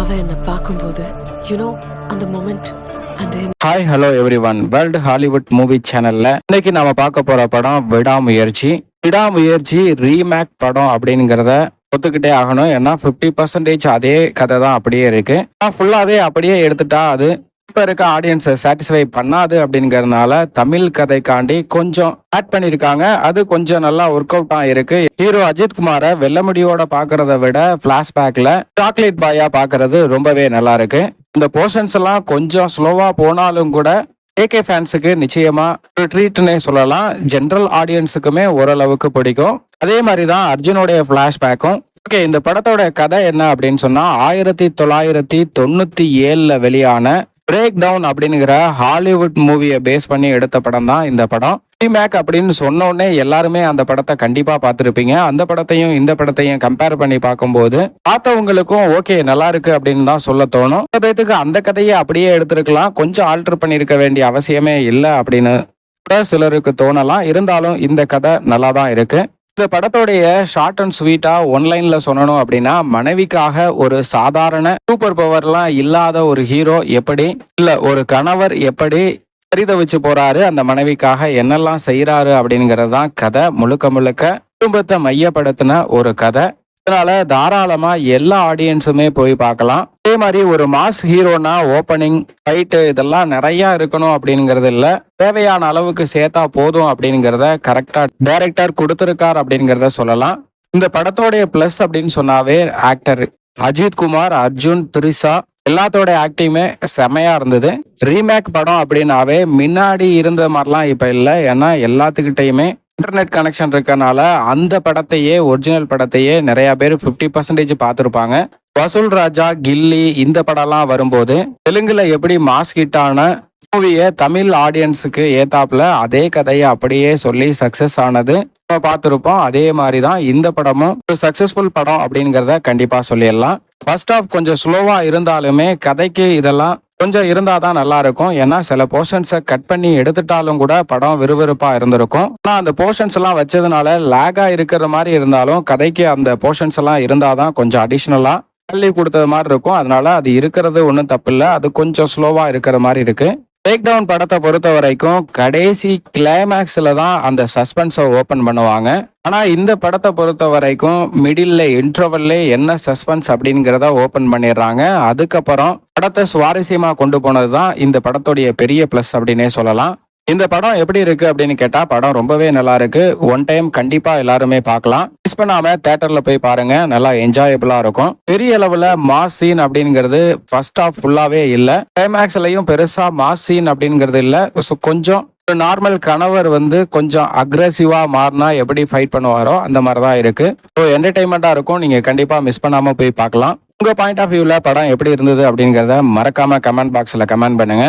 அவ என்னை பார்க்கும்போது யூனோ அந்த moment hi hello everyone world Hollywood movie சேனல்ல இன்னைக்கு நாம பார்க்க போற படம் விடாமுயற்சி. விடாமுயற்சி ரீமேக் படம் அப்படிங்கிறத ஒத்துக்கிட்டே ஆகணும். ஏன்னா ஃபிஃப்டி பர்சன்டேஜ் அதே கதை தான் அப்படியே இருக்கு. ஃபுல்லாவே அப்படியே எடுத்துட்டா அது இப்போ இருக்க ஆடியன்ஸை சாட்டிஸ்ஃபை பண்ணாது அப்படிங்கறதுனால தமிழ் கதைக்காண்டி கொஞ்சம் ஆட் பண்ணியிருக்காங்க அது கொஞ்சம் நல்லா ஒர்க் அவுட் ஆயிருக்கு ஹீரோ அஜித் குமாரை வெள்ளமுடியோட பாக்குறத விட பிளாஷ்பேக்ல சாக்லேட் பாயா பாக்குறது ரொம்பவே நல்லா இருக்கு. இந்த போர்ஷன்ஸ் எல்லாம் கொஞ்சம் ஸ்லோவா போனாலும் கூட ஏகே ஃபேன்ஸுக்கு நிச்சயமா ஒரு ட்ரீட்னே சொல்லலாம். ஜென்ரல் ஆடியன்ஸுக்குமே ஓரளவுக்கு பிடிக்கும். அதே மாதிரி தான் அர்ஜுனோடைய ஃபிளாஷ்பேக்கும் ஓகே இந்த படத்தோட கதை என்ன அப்படின்னு சொன்னா ஆயிரத்தி தொள்ளாயிரத்தி தொண்ணூத்தி ஏழுல வெளியான பிரேக் டவுன் அப்படிங்கிற ஹாலிவுட் மூவியை பேஸ் பண்ணி எடுத்த படம் தான் இந்த படம். ரீமேக் அப்படின்னு சொன்ன உடனே எல்லாருமே அந்த படத்தை கண்டிப்பா பார்த்துருப்பீங்க. அந்த படத்தையும் இந்த படத்தையும் கம்பேர் பண்ணி பார்க்கும்போது பார்த்தவங்களுக்கும் ஓகே நல்லா இருக்கு அப்படின்னு தான் சொல்ல தோணும். சில பேத்துக்கு அந்த கதையை அப்படியே எடுத்திருக்கலாம். கொஞ்சம் ஆல்டர் பண்ணியிருக்க வேண்டிய அவசியமே இல்லை அப்படின்னு கூட சிலருக்கு தோணலாம். இருந்தாலும் இந்த கதை நல்லா தான் இருக்கு. இந்த படத்தோடைய ஷார்ட் அண்ட் ஸ்வீட்டா ஒன்லைன்ல சொல்லணும் அப்படின்னா மனைவிக்காக ஒரு சாதாரண சூப்பர் பவர்லாம் இல்லாத ஒரு ஹீரோ எப்படி இல்ல ஒரு கணவர் எப்படி பரிதவிச்சு போறாரு அந்த மனைவிக்காக என்னெல்லாம் செய்யறாரு அப்படிங்கிறது தான் கதை. முழுக்க முழுக்க குடும்பத்தை மையப்படுத்தின ஒரு கதை. அதனால தாராளமா எல்லா ஆடியன்ஸுமே போய் பார்க்கலாம். மாதிரி ஒரு மாஸ் ஹீரோனா ஓப்பனிங் ஃபைட்டு இதெல்லாம் நிறையா இருக்கணும் அப்படிங்கிறது இல்லை. தேவையான அளவுக்கு சேர்த்தா போதும் அப்படிங்கிறத கரெக்டாக டேரக்டர் கொடுத்துருக்கார் அப்படிங்கிறத சொல்லலாம். இந்த படத்தோடைய ப்ளஸ் அப்படின்னு சொன்னாவே ஆக்டர் அஜித் குமார் அர்ஜுன் திரிசா எல்லாத்தோட ஆக்டிங்குமே செமையா இருந்தது. ரீமேக் படம் அப்படின்னாவே முன்னாடி இருந்த மாதிரிலாம் இப்போ இல்லை. ஏன்னா எல்லாத்துக்கிட்டையுமே இன்டர்நெட் கனெக்ஷன் இருக்கனால அந்த படத்தையே ஒரிஜினல் படத்தையே நிறைய பேர் ஃபிஃப்டி பர்சன்டேஜ் பார்த்துருப்பாங்க. வசூல் ராஜா கில்லி இந்த படம்லாம் வரும்போது தெலுங்குல எப்படி மாஸ் ஹிட்டான மூவியை தமிழ் ஆடியன்ஸுக்கு ஏத்தாப்புல அதே கதையை அப்படியே சொல்லி சக்சஸ் ஆனது நம்ம பார்த்துருப்போம். அதே மாதிரி தான் இந்த படமும் ஒரு சக்சஸ்ஃபுல் படம் அப்படிங்கிறத கண்டிப்பாக சொல்லிடலாம். ஃபர்ஸ்ட் ஆஃப் கொஞ்சம் ஸ்லோவாக இருந்தாலுமே கதைக்கு இதெல்லாம் கொஞ்சம் இருந்தால் தான் நல்லா இருக்கும் ஏன்னா சில போர்ஷன்ஸை கட் பண்ணி எடுத்துட்டாலும் கூட படம் விறுவிறுப்பாக இருந்திருக்கும். ஆனால் அந்த போர்ஷன்ஸ் எல்லாம் வச்சதுனால லேகாக இருக்கிற மாதிரி இருந்தாலும் கதைக்கு அந்த போர்ஷன்ஸ் எல்லாம் இருந்தால் தான் கொஞ்சம் அடிஷ்னலாக தள்ளி கொடுத்தது மாதிரி இருக்கும். அதனால அது இருக்கிறது ஒன்றும் தப்பில்லை. அது கொஞ்சம் ஸ்லோவாக இருக்கிற மாதிரி இருக்கு. டேக் டவுன் படத்தை பொறுத்த வரைக்கும் கடைசி கிளைமேக்ஸில் தான் அந்த சஸ்பென்ஸை ஓப்பன் பண்ணுவாங்க. ஆனால் இந்த படத்தை பொறுத்த வரைக்கும் மிடில் இன்டர்வல்ல என்ன சஸ்பென்ஸ் அப்படிங்கிறத ஓப்பன் பண்ணிடுறாங்க. அதுக்கப்புறம் படத்தை சுவாரஸ்யமாக கொண்டு போனது தான் இந்த படத்துடைய பெரிய ப்ளஸ் அப்படின்னே சொல்லலாம். இந்த படம் எப்படி இருக்கு அப்படின்னு கேட்டா படம் ரொம்பவே நல்லா இருக்கு. ஒன் டைம் கண்டிப்பா எல்லாருமே பார்க்கலாம். மிஸ் பண்ணாம தேட்டர்ல போய் பாருங்க. நல்லா என்ஜாயபிளா இருக்கும். பெரிய அளவுல மாஸ் சீன் அப்படிங்கிறது ஃபர்ஸ்ட் ஆஃப் ஃபுல்லாவே இல்ல. கிளைமேக்ஸ்லயும் பெருசா மாஸ் சீன் அப்படிங்கிறது இல்ல. ஸோ கொஞ்சம் ஒரு நார்மல் கணவர் வந்து கொஞ்சம் அக்ரெசிவா மாறினா எப்படி ஃபைட் பண்ணுவாரோ அந்த மாதிரி தான் இருக்கு ஸோ என்டர்டைன்மெண்டா இருக்கும். நீங்க கண்டிப்பா மிஸ் பண்ணாம போய் பார்க்கலாம். உங்க பாயிண்ட் ஆஃப் வியூல படம் எப்படி இருந்தது அப்படிங்கறத மறக்காம கமெண்ட் பாக்ஸ்ல கமெண்ட் பண்ணுங்க.